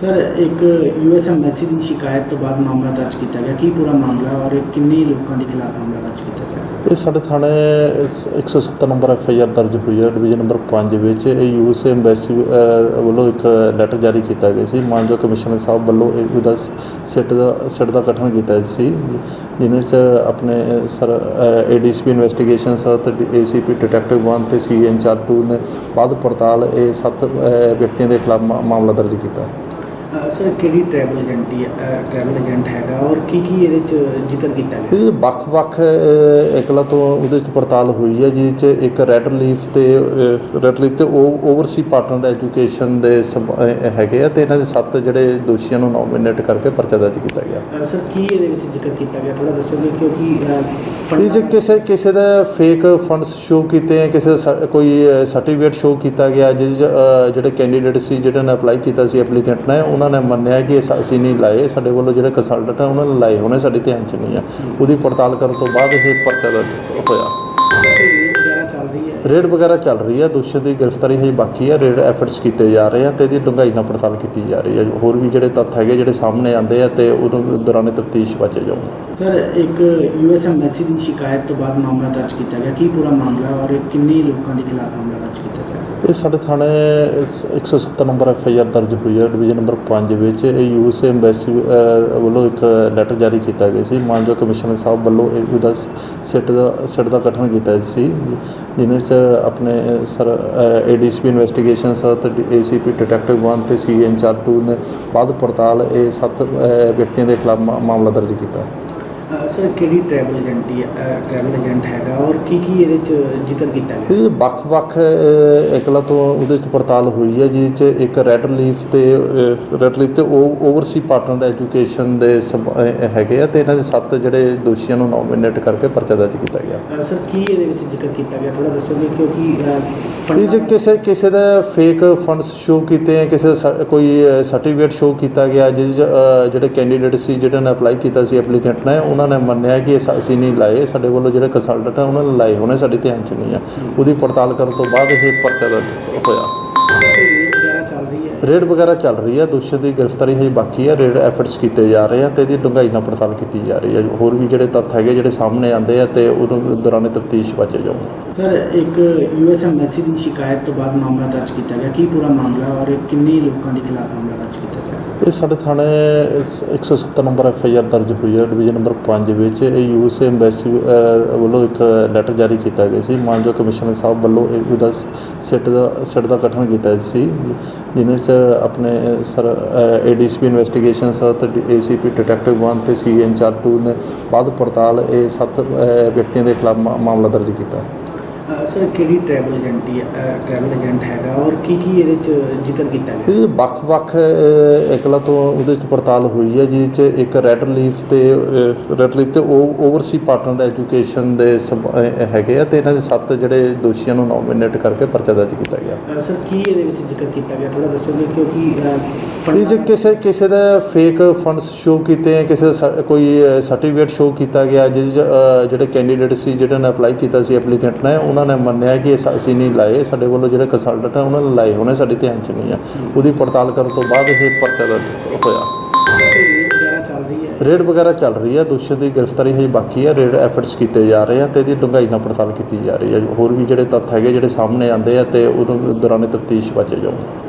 Sir ਇੱਕ US embassy ਦੀ ਸ਼ਿਕਾਇਤ ਤੋਂ ਬਾਅਦ ਮਾਮਲਾ ਦਰਜ ਕੀਤਾ ਗਿਆ। ਕੀ ਪੂਰਾ ਮਾਮਲਾ ਔਰ ਕਿੰਨੇ ਲੋਕਾਂ ਦੇ ਖਿਲਾਫ ਮਾਮਲਾ ਦਰਜ ਕੀਤਾ ਗਿਆ? ਇਹ ਸਾਡੇ ਥਾਣੇ ਸ- 170 ਨੰਬਰ ਐਫ ਆਈ ਆਰ ਦਰਜ ਹੋਈ ਹੈ ਡਿਵੀਜ਼ਨ ਨੰਬਰ 5 ਵਿੱਚ। ਇਹ ਯੂਐਸ ਐਮਬੈਸੀ ਅ, ਵੱਲੋਂ ਇੱਕ ਲੈਟਰ ਜਾਰੀ ਕੀਤਾ ਗਿਆ ਸੀ। ਮਾਨਯੋਗ ਕਮਿਸ਼ਨਰ ਸਾਹਿਬ ਵੱਲੋਂ ਇਹ ਉਹਦਾ ਸਿੱਟ ਦਾ ਸਿੱਟ ਦਾ ਗਠਨ ਕੀਤਾ ਸੀ। ਜਿਹਨੇ ਚ ਆਪਣੇ ਸਰ ਏਡੀਸੀਪੀ ਇਨਵੈਸਟੀਗੇਸ਼ਨ ਸਰ ਤੇ ਏਸੀਪੀ ਡਿਟੈਕਟਿਵ 1 ਤੇ ਸੀ ਇੰਚਾਰਜ 2 ਨੇ ਬਾਅਦ ਪੜਤਾਲ ਇਹ ਸੱਤ ਵਿਅਕਤੀਆਂ ਦੇ ਖਿਲਾਫ ਮਾ- ਮਾਮਲਾ ਦਰਜ ਕੀਤਾ। ਸਰ ਕਿਹੜੀ ਟਰੈਵਲ ਏਜੰਟੀ ਟਰੈਵਲ ਏਜੰਟ ਹੈਗਾ ਔਰ ਕੀ ਕੀ ਇਹਦੇ ਚ ਜ਼ਿਕਰ ਕੀਤਾ ਗਿਆ? ਇਹ ਵੱਖ-ਵੱਖ ਇਕਲਾ ਤੋਂ ਉਹਦੇ ਚ ਪੜਤਾਲ ਹੋਈ ਹੈ ਜਿਹਦੇ ਚ ਇੱਕ ਰੈੱਡ ਲੀਫ ਤੇ ਰੈੱਡ ਲੀਫ ਤੇ ਓਵਰਸੀ ਪਾਰਟਨਰ ਐਜੂਕੇਸ਼ਨ ਦੇ ਹੈਗੇ ਆ ਤੇ ਇਹਨਾਂ ਦੇ ਸੱਤ ਜਿਹੜੇ ਦੋਸ਼ੀਆਂ ਨੂੰ ਨੋਮੀਨੇਟ ਕਰਕੇ ਪਰਚਾ ਦਰਜ ਕੀਤਾ ਗਿਆ। ਸਰ ਕੀ ਇਹਦੇ ਵਿੱਚ ਜ਼ਿਕਰ ਕੀਤਾ ਗਿਆ? ਥੋੜਾ ਦੱਸੋਗੇ ਕਿਉਂਕਿ ਇਹ ਜੇ ਕਿਸੇ ਕਿਸੇ ਦਾ ਫੇਕ ਫੰਡਸ ਸ਼ੋ ਕੀਤੇ ਆ ਕਿਸੇ ਕੋਈ ਸਰਟੀਫਿਕੇਟ ਸ਼ੋ ਕੀਤਾ ਗਿਆ ਜਿਹੜੇ ਕੈਂਡੀਡੇਟ ਸੀ ਜਿਹਨਾਂ ਨੇ ਅਪਲਾਈ ਕੀਤਾ ਸੀ ਐਪਲੀਕੈਂਟ ਨੇ ਉਹਨਾਂ ਨੇ ਮੰਨਿਆ ਕਿ ਇਹ ਅਸੀਂ ਨਹੀਂ ਲਾਏ, ਸਾਡੇ ਵੱਲੋਂ ਜਿਹੜੇ ਕੰਸਲਟੈਂਟ ਹੈ ਉਹਨਾਂ ਨੇ ਲਾਏ ਹੋਣੇ, ਸਾਡੇ ਧਿਆਨ 'ਚ ਨਹੀਂ ਆ। ਉਹਦੀ ਪੜਤਾਲ ਕਰਨ ਤੋਂ ਬਾਅਦ ਇਹ ਪਰਚਾ ਦਰਜ ਹੋਇਆ। ਚੱਲ ਰਹੀ ਹੈ। ਰੇਡ ਵਗੈਰਾ ਚੱਲ ਰਹੀ ਹੈ ਦੋਸ਼ੀ ਦੀ ਗ੍ਰਿਫਤਾਰੀ ਹਜੇ ਬਾਕੀ ਹੈ ਰੇਡ ਐਫਰਟਸ ਕੀਤੇ ਜਾ ਰਹੇ ਆ ਤੇ ਇਹਦੀ ਡੂੰਘਾਈ ਨਾਲ ਪੜਤਾਲ ਕੀਤੀ ਜਾ ਰਹੀ ਹੈ। ਹੋਰ ਵੀ ਜਿਹੜੇ ਤੱਥ ਹੈਗੇ ਜਿਹੜੇ ਸਾਹਮਣੇ ਆਉਂਦੇ ਆ ਤੇ ਉਦੋਂ ਦੌਰਾਨ ਤਫਤੀਸ਼ ਬਚੇ ਜਾਊਗਾ। ਸਰ ਇੱਕ ਯੂਐਸ ਐਮਬੈਸੀ ਦੀ ਸ਼ਿਕਾਇਤ ਤੋਂ ਬਾਅਦ ਮਾਮਲਾ ਦਰਜ ਕੀਤਾ ਗਿਆ। ਕੀ ਪੂਰਾ ਮਾਮਲਾ ਔਰ ਕਿੰਨੇ ਲੋਕਾਂ ਦੇ ਖਿਲਾਫ ਮਾਮਲਾ ਦਰਜ ਕੀਤਾ ਗਿਆ? ਇਹ ਸਾਡੇ ਥਾਣੇ ਸ- 170 ਨੰਬਰ ਐਫ ਆਈ ਆਰ ਦਰਜ ਹੋਈ ਹੈ ਡਿਵੀਜ਼ਨ ਨੰਬਰ 5 ਵਿੱਚ। ਇਹ ਯੂਐਸ ਐਮਬੈਸੀ ਵੱਲੋਂ ਇੱਕ ਲੈਟਰ ਜਾਰੀ ਕੀਤਾ ਗਿਆ ਸੀ। ਮਾਨਯੋਗ ਕਮਿਸ਼ਨਰ ਸਾਹਿਬ ਵੱਲੋਂ ਇਹ ਉਹਦਾ ਸ- ਸਿੱਟ ਦਾ ਸਿੱਟ ਦਾ ਗਠਨ ਕੀਤਾ ਸੀ। ਜਿਨ੍ਹਾਂ ਚ ਆਪਣੇ, ਸਰ ਏਡੀਸੀਪੀ ਇਨਵੈਸਟੀਗੇਸ਼ਨ ਸਰ ਤੇ ਏਸੀਪੀ ਡਿਟੈਕਟਿਵ 1 ਤੇ ਸੀ ਇੰਚਾਰਜ 2 ਨੇ ਬਾਅਦ ਪੜਤਾਲ ਇਹ ਸੱਤ ਵਿਅਕਤੀਆਂ ਦੇ ਖਿਲਾਫ ਮਾ- ਮਾਮਲਾ ਦਰਜ ਕੀਤਾ। ਸਰ ਕਿਹੜੀ ਟਰੈਵਲ ਏਜੰਟੀ ਟਰੈਵਲ ਏਜੰਟ ਹੈਗਾ ਔਰ ਕੀ ਕੀ ਇਹਦੇ ਚ ਜ਼ਿਕਰ ਕੀਤਾ ਗਿਆ? ਇਹ ਵੱਖ-ਵੱਖ ਇਕਲਾ ਤੋਂ ਉਹਦੇ ਚ ਪੜਤਾਲ ਹੋਈ ਹੈ ਜਿਹਦੇ ਚ ਇੱਕ ਰੈੱਡ ਲੀਫ ਤੇ ਰੈੱਡ ਲੀਫ ਤੇ ਓਵਰਸੀ ਪਾਰਟਨਰ ਐਜੂਕੇਸ਼ਨ ਦੇ ਹੈਗੇ ਆ ਤੇ ਇਹਨਾਂ ਦੇ ਸੱਤ ਜਿਹੜੇ ਦੋਸ਼ੀਆਂ ਨੂੰ ਨੋਮੀਨੇਟ ਕਰਕੇ ਪਰਚਾ ਦਰਜ ਕੀਤਾ ਗਿਆ। ਸਰ ਕੀ ਇਹਦੇ ਵਿੱਚ ਜ਼ਿਕਰ ਕੀਤਾ ਗਿਆ? ਥੋੜਾ ਦੱਸੋਗੇ ਕਿਉਂਕਿ ਇਹ ਜੇ ਕਿਸੇ ਕਿਸੇ ਦਾ ਫੇਕ ਫੰਡਸ ਸ਼ੋ ਕੀਤੇ ਆ ਕਿਸੇ ਕੋਈ ਸਰਟੀਫਿਕੇਟ ਸ਼ੋ ਕੀਤਾ ਗਿਆ ਅਹ, ਜਿਹੜੇ ਕੈਂਡੀਡੇਟ ਸੀ ਜਿਹਨਾਂ ਨੇ ਅਪਲਾਈ ਕੀਤਾ ਸੀ ਐਪਲੀਕੈਂਟ ਨੇ ਉਹਨਾਂ ਨੇ ਮੰਨਿਆ ਕਿ ਇਹ ਅਸੀਂ ਨਹੀਂ ਲਾਏ, ਸਾਡੇ ਵੱਲੋਂ ਜਿਹੜੇ ਕੰਸਲਟੈਂਟ ਆ, ਉਹਨਾਂ ਨੇ ਲਾਏ ਹੋਣੇ, ਸਾਡੇ ਧਿਆਨ 'ਚ ਨਹੀਂ ਆ। ਉਹਦੀ ਪੜਤਾਲ ਕਰਨ ਤੋਂ ਬਾਅਦ ਇਹ ਪਰਚਾ ਦਰਜ ਹੋਇਆ। ਰੇਡ ਵਗੈਰਾ ਚੱਲ ਰਹੀ ਹੈ ਦੋਸ਼ੀ ਦੀ ਗ੍ਰਿਫਤਾਰੀ ਹਜੇ ਬਾਕੀ ਹੈ ਰੇਡ ਐਫਰਟਸ ਕੀਤੇ ਜਾ ਰਹੇ ਆ ਤੇ ਇਹਦੀ ਡੂੰਘਾਈ ਨਾਲ ਪੜਤਾਲ ਕੀਤੀ ਜਾ ਰਹੀ ਹੈ ਹੋਰ ਵੀ ਜਿਹੜੇ ਤੱਥ ਹੈਗੇ ਜਿਹੜੇ ਸਾਹਮਣੇ ਆਉਂਦੇ ਆ ਤੇ ਉਦੋਂ ਦੌਰਾਨ ਤਫਤੀਸ਼ ਵਾਚੇ ਜਾਊਗਾ। ਸਰ, ਇੱਕ ਯੂਐਸ ਐਮਬੈਸੀ ਦੀ ਸ਼ਿਕਾਇਤ ਤੋਂ ਬਾਅਦ ਮਾਮਲਾ ਦਰਜ ਕੀਤਾ ਗਿਆ। ਕੀ ਪੂਰਾ ਮਾਮਲਾ ਔਰ ਕਿੰਨੇ ਲੋਕਾਂ ਦੇ ਖਿਲਾਫ ਮਾਮਲਾ ਦਰਜ ਕੀਤਾ ਗਿਆ? ਇਹ ਸਾਡੇ ਥਾਣੇ ਸ- 170 ਨੰਬਰ ਐਫ ਆਈ ਆਰ ਦਰਜ ਹੋਈ ਹੈ ਡਿਵੀਜ਼ਨ ਨੰਬਰ 5 ਵਿੱਚ। ਇਹ ਯੂਐਸ ਐਮਬੈਸੀ ਅ, ਵੱਲੋਂ ਇੱਕ ਲੈਟਰ ਜਾਰੀ ਕੀਤਾ ਗਿਆ ਸੀ। ਮਾਨਯੋਗ ਕਮਿਸ਼ਨਰ ਸਾਹਿਬ ਵੱਲੋਂ ਇਹ ਉਹਦਾ ਸਿੱਟ ਦਾ ਸਿੱਟ ਦਾ ਗਠਨ ਕੀਤਾ ਸੀ। ਜਿਹਨੇ ਚ ਆਪਣੇ ਸਰ ਏਡੀਸੀਪੀ ਇਨਵੈਸਟੀਗੇਸ਼ਨ ਸਰ ਤੇ ਏਸੀਪੀ ਡਿਟੈਕਟਿਵ 1 ਤੇ ਸੀ ਇੰਚਾਰਜ 2 ਨੇ ਬਾਅਦ ਪੜਤਾਲ ਇਹ ਸੱਤ ਵਿਅਕਤੀਆਂ ਦੇ ਖਿਲਾਫ ਮਾ- ਮਾਮਲਾ ਦਰਜ ਕੀਤਾ। ਸਰ ਕਿਹੜੀ ਟਰੈਵਲ ਏਜੰਟੀ ਟਰੈਵਲ ਏਜੰਟ ਹੈਗਾ ਔਰ ਕੀ ਕੀ ਇਹਦੇ ਚ ਜ਼ਿਕਰ ਕੀਤਾ ਗਿਆ? ਇਹ ਵੱਖ-ਵੱਖ ਇਕਲਾ ਤੋਂ ਉਹਦੇ ਚ ਪੜਤਾਲ ਹੋਈ ਹੈ ਜਿਹਦੇ ਚ ਇੱਕ ਰੈੱਡ ਲੀਫ ਤੇ ਰੈੱਡ ਲੀਫ ਤੇ ਓਵਰਸੀ ਪਾਰਟਨਰ ਐਜੂਕੇਸ਼ਨ ਦੇ ਹੈਗੇ ਆ ਤੇ ਇਹਨਾਂ ਦੇ ਸੱਤ ਜਿਹੜੇ ਦੋਸ਼ੀਆਂ ਨੂੰ ਨੋਮੀਨੇਟ ਕਰਕੇ ਪਰਚਾ ਦਰਜ ਕੀਤਾ ਗਿਆ। ਸਰ ਕੀ ਇਹਦੇ ਵਿੱਚ ਜ਼ਿਕਰ ਕੀਤਾ ਗਿਆ? ਥੋੜਾ ਦੱਸੋਗੇ ਕਿਉਂਕਿ ਇਹ ਕਿਸੇ ਕਿਸੇ ਦਾ ਫੇਕ ਫੰਡਸ ਸ਼ੋ ਕੀਤੇ ਆ ਕਿਸੇ ਕੋਈ ਸਰਟੀਫਿਕੇਟ ਸ਼ੋ ਕੀਤਾ ਗਿਆ ਜਿਹਦੇ ਜਿਹੜੇ ਕੈਂਡੀਡੇਟ ਸੀ ਜਿਹਨਾਂ ਨੇ ਅਪਲਾਈ ਕੀਤਾ ਸੀ ਐਪਲੀਕੈਂਟ ਨੇ ਉਹਨਾਂ ਨੇ ਮੰਨਿਆ ਕਿ ਇਹ ਅਸੀਂ ਨਹੀਂ ਲਾਏ, ਸਾਡੇ ਵੱਲੋਂ ਜਿਹੜੇ ਕੰਸਲਟੈਂਟ ਆ ਉਹਨਾਂ ਨੇ ਲਾਏ ਹੋਣੇ, ਸਾਡੇ ਧਿਆਨ 'ਚ ਨਹੀਂ ਆ ਉਹਦੀ ਪੜਤਾਲ ਕਰਨ ਤੋਂ ਬਾਅਦ ਇਹ ਪਰਚਾ ਦਰਜ ਹੋਇਆ। ਰੇਡ ਵਗੈਰਾ ਚੱਲ ਰਹੀ ਹੈ ਰੇਡ ਦੋਸ਼ੀ ਦੀ ਗ੍ਰਿਫਤਾਰੀ ਹਜੇ ਬਾਕੀ ਹੈ, ਰੇਡ ਐਫਰਟਸ ਕੀਤੇ ਜਾ ਰਹੇ ਆ ਤੇ ਇਹਦੀ ਡੂੰਘਾਈ ਨਾਲ ਪੜਤਾਲ ਕੀਤੀ ਜਾ ਰਹੀ ਹੈ। ਹੋਰ ਵੀ ਜਿਹੜੇ ਤੱਥ ਹੈਗੇ, ਜਿਹੜੇ ਸਾਹਮਣੇ ਆਉਂਦੇ ਆ ਤੇ ਉਦੋਂ ਦੌਰਾਨ ਤਫਤੀਸ਼ ਬਚੇ ਜਾਊਗਾ।